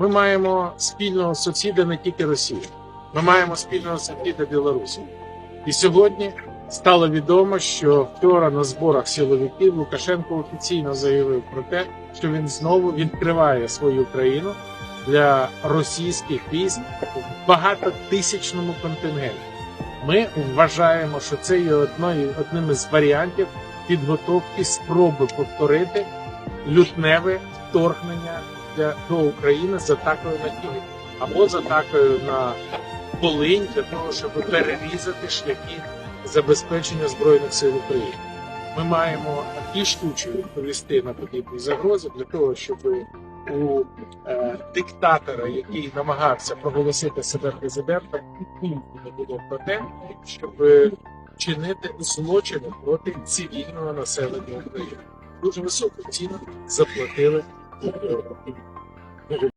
Ми маємо спільного сусіда не тільки Росію, ми маємо спільного сусіда Білорусі. І сьогодні стало відомо, що вчора на зборах силовиків Лукашенко офіційно заявив про те, що він знову відкриває свою країну для російських військ в багатотисячному контингенті. Ми вважаємо, що це є одною, одним із варіантів підготовки спроби повторити лютневе вторгнення для, до України з атакою на Київ або з атакою на Волинь для того, щоб перерізати шляхи забезпечення збройних сил України. Ми маємо рішуче відповісти на подібні загрози для того, щоб у е, диктатора, який намагався проголосити себе президентом, не було про те, щоб чинити злочини проти цивільного населення України. Дуже високу ціну заплатили. Е,